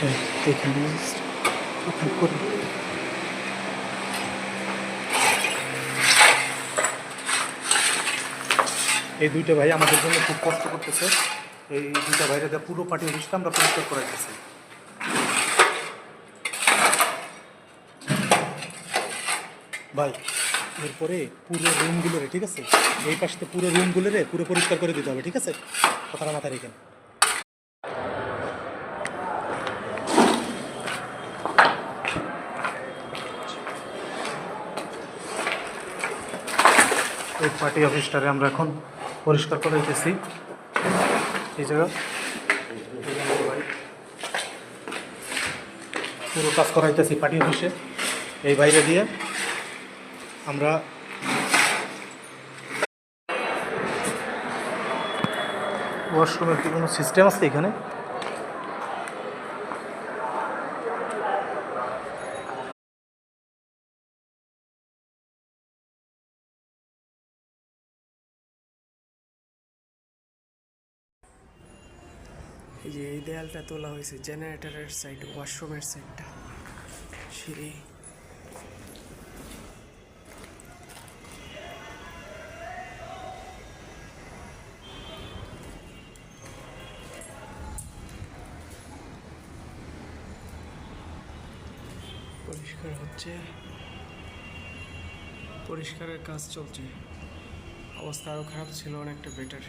যাই এখানে আপনি করুন। এই দুইটা ভাই আমাদের জন্য খুব কষ্ট করতেছে। এই দুইটা ভাইরা দিয়ে পুরো পার্টি অফিসটা আমরা পরিষ্কার করাইতেছি ভাই, এরপরে পুরো রুমগুলোরে ঠিক আছে? এই পাশে পুরো রুমগুলোরে পুরো পরিষ্কার করে দিতে হবে, ঠিক আছে? কথাটা মাথায় রেখেন। এই পার্টি অফিসটারে আমরা এখন পরিষ্কার করে দিতেছি। এই জায়গা। পুরো কাজ করাইতেছি পার্টি অফিসে। এই বাইরে দিয়ে আমরা ওয়াশরুমের কি কোনো সিস্টেম আছে এখানে? এই যে এই দেয়ালটা তোলা হয়েছে জেনারেটরের সাইড ওয়াশরুমের সাইডটা সিঁড়ি। পরিষ্কার হচ্ছে। পরিষ্কারের কাজ চলছে। অবস্থা আরও খারাপ ছিল, অনেকটা বেটার